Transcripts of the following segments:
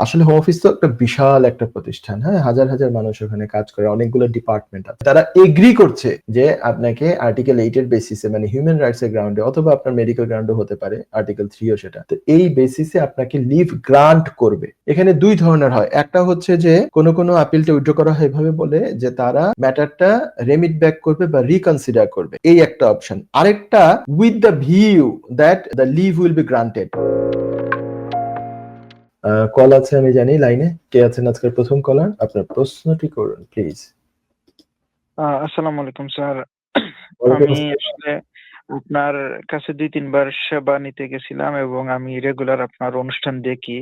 আসলে home office তো একটা বিশাল একটা প্রতিষ্ঠান হ্যাঁ? হাজার হাজার মানুষ ওখানে কাজ করে, অনেকগুলো ডিপার্টমেন্ট আছে। তারা এগ্রি করছে যে আপনাকে আর্টিকেল এইট এর বেসিসে মানে হিউম্যান রাইটস এর গ্রাউন্ডে অথবা আপনার মেডিকেল গ্রাউন্ডে হতে পারে আর্টিকেল থ্রিও সেটা। তো এই বেসিসে আপনাকে লিভ গ্রান্ট করবে। এখানে দুই ধরনের হয়। একটা হচ্ছে যে, কোনো কোনো আপিলটা উইথড্র করা হয় এভাবে বলে যে, তারা ম্যাটারটা রেমিট ব্যাক করবে বা রিকনসিডার করবে। এই একটা অপশন আরেকটা with the view that the leave will be granted call আছে আমি জানি লাইনে কে আছেন আজকের প্রথম কলার আপনার প্রশ্নটি করুন প্লিজ আসসালামু আলাইকুম স্যার। আমি আসলে আপনার কাছে দুই তিনবার সেবা নিতে গেছিলাম এবং আমি রেগুলার আপনার অনুষ্ঠান দেখি।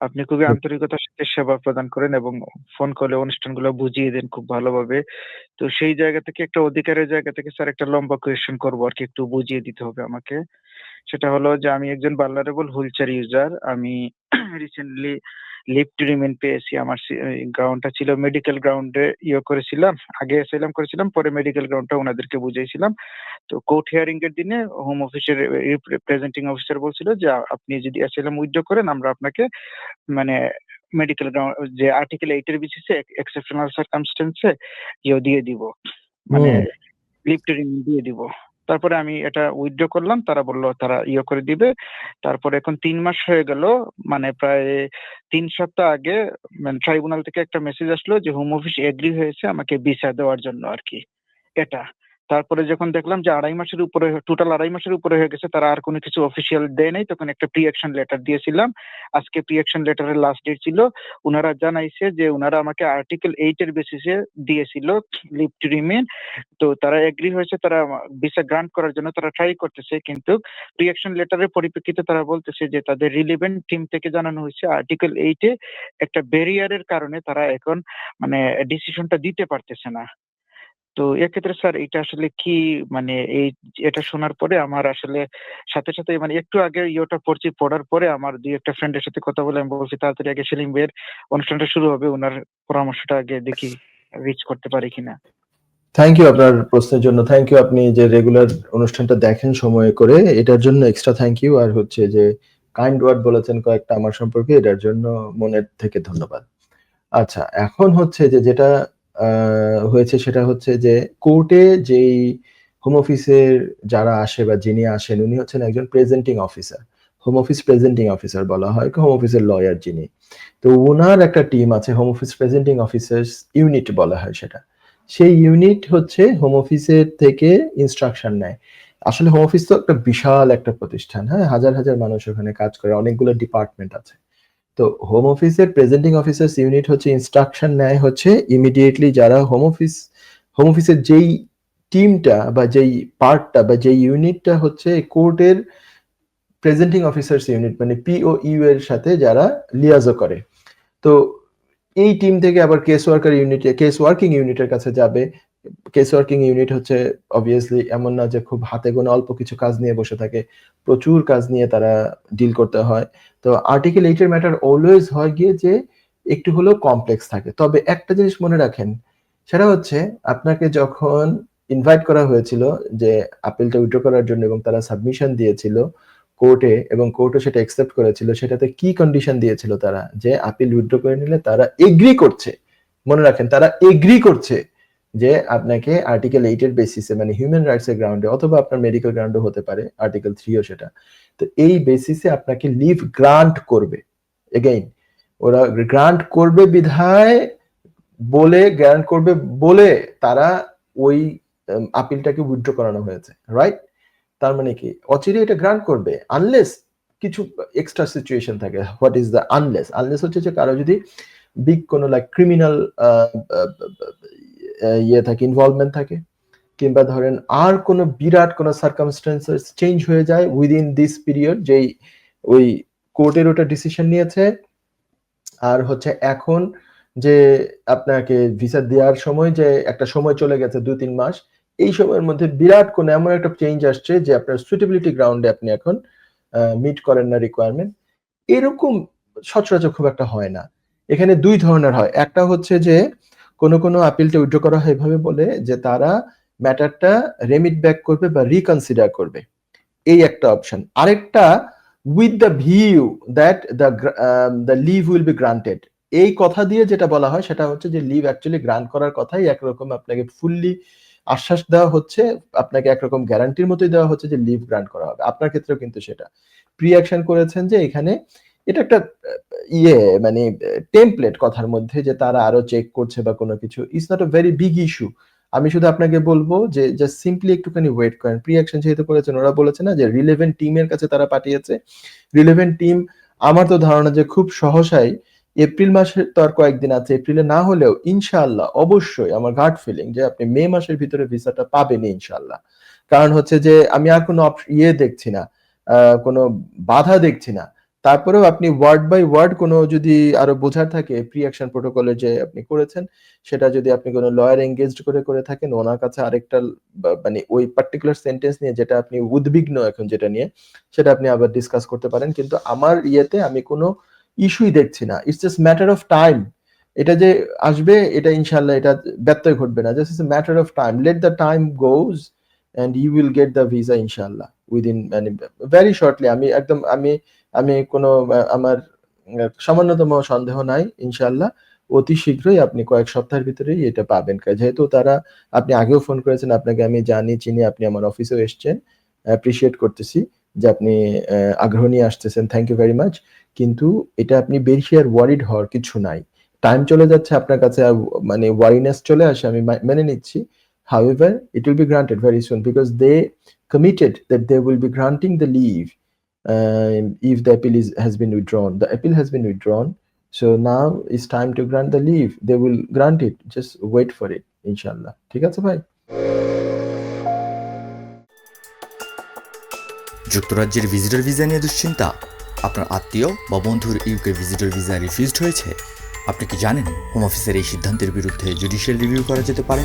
আপনি খুবই আন্তরিকতার সাথে সেবা প্রদান করেন এবং ফোন কলে অনুষ্ঠানগুলো বুঝিয়ে দেন খুব ভালোভাবে। তো সেই জায়গা থেকে একটা অধিকারের জায়গা থেকে স্যার একটা লম্বা কোয়েশ্চেন করব আর কি একটু বুঝিয়ে দিতে হবে আমাকে। সেটা হলো যে আমি একজন ভালনারেবল হুইল চেয়ার ইউজার আমি রিসেন্টলি লিভ টু রিমেন পেয়েছি আমার গ্রাউন্ডটা ছিল মেডিকেল গ্রাউন্ডে ইয়ে করেছিলাম আগে অ্যাসাইলাম করেছিলাম পরে মেডিকেল গ্রাউন্ডটা ওনাদেরকে বুঝিয়েছিলাম। তো কোর্ট হিয়ারিং এর দিনে হোম অফিসের রিপ্রেজেন্টিং অফিসার বলছিল যে আপনি যদি অ্যাসাইলাম উইথড্র করেন আমরা আপনাকে মানে মেডিকেল গ্রাউন্ড যে আর্টিকেল এইট এর বেসিসে এক্সেপশনাল সার্কামস্টেন্সে ইয়ে দিয়ে দিব। মানে। লিভ টু রিমেন দিয়ে দিব। তারপরে আমি এটা উইথড্র করলাম, তারা বলল, তারা ইয়ে করে দিবে। তারপরে এখন তিন মাস হয়ে গেল মানে প্রায় তিন সপ্তাহ আগে মানে ট্রাইব্যুনাল থেকে একটা মেসেজ আসলো যে হোম অফিস এগ্রি হয়েছে আমাকে ভিসা দেওয়ার জন্য আর কি। এটা। তারপরে যখন দেখলাম যে আড়াই মাসের উপরে টোটাল আড়াই মাসের উপরে হয়ে গেছে, তারা আর কোনো কিছু অফিসিয়াল দেয় নাই, তখন একটা প্রি অ্যাকশন লেটার দিয়েছিলাম। আজকে প্রি অ্যাকশন লেটারের লাস্ট ডেট ছিল। ওনারা জানাইছে যে ওনারা আমাকে আর্টিকেল এইট এর বেসিসে দিয়েছিল লিভ টু রিমেন তো তারা এগ্রি হয়েছে, তারা ভিসা গ্রান্ট করার জন্য তারা ট্রাই করতেছে, কিন্তু প্রি অ্যাকশন লেটারের পরিপ্রেক্ষিতে তারা বলতেছে যে তাদের রিলিভেন্ট টিম থেকে জানানো হয়েছে আর্টিকেল এইটে একটা ব্যারিয়ারের কারণে তারা এখন মানে ডিসিশনটা দিতে পারতেছে না। তো এক্ষেত্রে স্যার এটা আসলে কি মানে এই এটা শোনার পরে আমার আসলে সাথে সাথে মানে একটু আগে ইয়েটা পড়ছি, পড়ার পরে আমার দুই একটা ফ্রেন্ডের সাথে কথা বলে আমি বলছি, তাড়াতাড়ি আগে সেলিম ভাইয়ের অনুষ্ঠানটা শুরু হবে ওনার পরামর্শটা আগে দেখি রিচ করতে পারি কিনা। থ্যাংক ইউ আপনার প্রশ্নের জন্য। থ্যাংক ইউ আপনি যে রেগুলার অনুষ্ঠানটা দেখেন সময় করে, এটার জন্য এক্সট্রা থ্যাংক ইউ আর হচ্ছে যে কাইন্ড ওয়ার্ড বলেছেন কয়েকটা আমার সম্পর্কে, এটার জন্য মনের থেকে ধন্যবাদ। আচ্ছা এখন হচ্ছে যে যেটা হয়েছে সেটা হচ্ছে যে কোর্টে যেই হোম অফিসের যারা আসে বা যিনি আসেন, উনি হচ্ছেন একজন presenting officer home office presenting officer বলা হয় হোম অফিসের লয়ার যিনি। তো ওনার একটা টিম আছে home office presenting officers unit বলা হয় সেটা। সেই ইউনিট হচ্ছে হোম অফিসের থেকে ইনস্ট্রাকশন নেয়। আসলে হোম অফিস তো একটা বিশাল একটা প্রতিষ্ঠান হ্যাঁ? হাজার হাজার মানুষ ওখানে কাজ করে, অনেকগুলো ডিপার্টমেন্ট আছে। তো হোম অফিসের প্রেজেন্টিং অফিসার্স ইউনিট হচ্ছে ইনস্ট্রাকশন নেয় হচ্ছে ইমিডিয়েটলি যারা হোম অফিস হোম অফিসের যেই টিমটা বা যেই পার্টটা বা যেই ইউনিটটা হচ্ছে কোর্টের প্রেজেন্টিং অফিসার্স ইউনিট মানে পিও ইউ এর সাথে যারা লিয়াজো করে। তো এই টিম থেকে আবার case worker unit case working ইউনিটের কাছে যাবে। কেস ওয়ার্কিং ইউনিট হচ্ছে অবভিয়াসলি এমন না যে খুব হাতে গোনা অল্প কিছু কাজ নিয়ে বসে থাকে, প্রচুর কাজ নিয়ে তারা ডিল করতে হয়। তো আর্টিকেল এইটের ম্যাটার অলওয়েজ হয় গিয়ে যে একটু হলেও কমপ্লেক্স থাকে। তবে একটা জিনিস মনে রাখেন, সেটা হচ্ছে আপনাকে যখন ইনভাইট করা হয়েছিল যে আপিলটা উইথড্র করার জন্য এবং তারা সাবমিশন দিয়েছিল কোর্টে এবং কোর্টও সেটা একসেপ্ট করেছিল, সেটাতে কি কন্ডিশন দিয়েছিল তারা? যে আপিল উইথড্র করে নিলে তারা এগ্রি করছে। মনে রাখেন, তারা এগ্রি করছে। যে আপনাকে আর্টিকেল এইট এর বেসিসে মানে হিউম্যান রাইটস এর গ্রাউন্ডে অথবা আপনার মেডিকেল গ্রাউন্ডে হতে পারে আর্টিকেল থ্রিও সেটা। তো এই বেসিসে আপনাকে লিভ গ্রান্ট করবে। এগেইন ওরা গ্রান্ট করবে বিধায়, বলে গ্রান্ট করবে বলে তারা ওই আপিলটাকে উইথড্র করানো হয়েছে রাইট তার মানে কি? অচিরে এটা গ্রান্ট করবে আনলেস কিছু এক্সট্রা সিচুয়েশন থাকে। What is the unless unless হচ্ছে যে কারও যদি বিগ কোনো লাইক ক্রিমিনাল ইয়ে থাকে ইনভলভমেন্ট থাকে, কিংবা ধরেন আর কোনো বিরাট কোনো সার্কামস্টেন্সেস চেঞ্জ হয়ে যায় উইদিন দিস পিরিয়ড যেই ওই কোর্টের ওটা ডিসিশন নিয়েছে, আর হচ্ছে এখন যে আপনাকে ভিসা দেওয়ার সময় যে একটা সময় চলে গেছে দুই, তিন মাস, এই সময়ের মধ্যে বিরাট কোনো এমন একটা চেঞ্জ আসছে যে আপনার সুটেবিলিটি গ্রাউন্ডে আপনি এখন মিট করেন না রিকোয়ারমেন্ট এরকম সচরাচর খুব একটা হয় না। এখানে দুই ধরনের হয়। একটা হচ্ছে যে কোনো কোনো আপিলটা উইথড্র করা হয় এভাবে বলে যে তারা ম্যাটারটা রেমিট ব্যাক করবে বা রিকনসিডার করবে। এই একটা অপশন আরেকটা with the view that the the leave will be granted এই কথা দিয়ে যেটা বলা হয় সেটা হচ্ছে যে লিভ অ্যাকচুয়ালি গ্রান্ট করার কথাই একরকম আপনাকে ফুললি আশ্বাস দেওয়া হচ্ছে। আপনাকে একরকম গ্যারান্টির মতোই দেওয়া হচ্ছে যে লিভ গ্রান্ট করা হবে। আপনার ক্ষেত্রেও কিন্তু সেটা। প্রি অ্যাকশন করেছেন যে এখানে এটা একটা ইয়ে মানে টেমপ্লেট কথার মধ্যে যে তারা আরও চেক করছে বা কোনো কিছু। It's not a very big issue আমি শুধু আপনাকে বলব যে জাস্ট সিম্পলি একটুখানি ওয়েট করেন। প্রি অ্যাকশন যেহেতু করেছেন, ওরা বলেছে না যে রিলেভেন্ট টিমের কাছে তারা পাঠিয়েছে। রিলেভেন্ট টিম আমার তো ধারণা যে খুব সহসাই এপ্রিল মাসের তো আর কয়েকদিন আছে। এপ্রিলে না হলেও ইনশাআল্লাহ অবশ্যই আমার গার্ড ফিলিং যে আপনি মে মাসের ভিতরে ভিসাটা পাবেন ইনশাআল্লাহ। কারণ হচ্ছে যে, আমি আর কোনো ইয়ে দেখছি না কোনো বাধা দেখছি না। তারপরেও আপনি ওয়ার্ড বাই ওয়ার্ড কোনো যদি আরও বোঝার থাকে প্রি অ্যাকশন প্রোটোকলে যে আপনি করেছেন, সেটা যদি আপনি কোনো লয়ার এঙ্গেজড করে করে থাকেন, ওনার কাছে আরেকটা মানে ওই পার্টিকুলার সেন্টেন্স নিয়ে যেটা আপনি উদ্বিগ্ন এখন যেটা নিয়ে, সেটা আপনি আবার ডিসকাস করতে পারেন। কিন্তু আমার ইয়েতে আমি কোনো ইস্যুই দেখছি না। It's just matter of time এটা যে আসবে, এটা ইনশাল্লাহ এটা ব্যত্যয় ঘটবে না। Just it's matter of time let the time goes and you will get the visa ইনশাল্লাহ উইদিন মানে ভেরি শর্টলি আমি একদম, আমি আমি কোনো আমার সামান্যতম সন্দেহ নাই ইনশাল্লাহ অতি শীঘ্রই আপনি কয়েক সপ্তাহের ভিতরেই এটা পাবেন। যেহেতু তারা আপনি আগেও ফোন করেছেন আপনাকে আমি জানি চিনি আপনি আমার অফিসেও এসছেন। অ্যাপ্রিসিয়েট করতেছি যে আপনি আগ্রহ নিয়ে আসতেছেন। থ্যাংক ইউ ভেরি মাচ কিন্তু এটা আপনি বেশি আর ওয়ারিড হওয়ার কিছু নাই। টাইম চলে যাচ্ছে আপনার কাছে মানে ওয়ারিনেস চলে আসে আমি মেনে নিচ্ছি। However it will be granted very soon because they committed that they will be granting the leave um, if the appeal is, has been withdrawn the appeal has been withdrawn so now it's time to grant the leave they will grant it just wait for it inshallah ঠিক আছে ভাই যুক্তরাজ্যের visitor visa নিয়ে দুশ্চিন্তা আপনার আত্মীয় বা বন্ধুর ইউকে ভিজিটর ভিসা রিফিউজড হয়েছে আপনি কি জানেন হোম অফিসের এই সিদ্ধান্তের বিরুদ্ধে জুডিশিয়াল রিভিউ করা যেতে পারে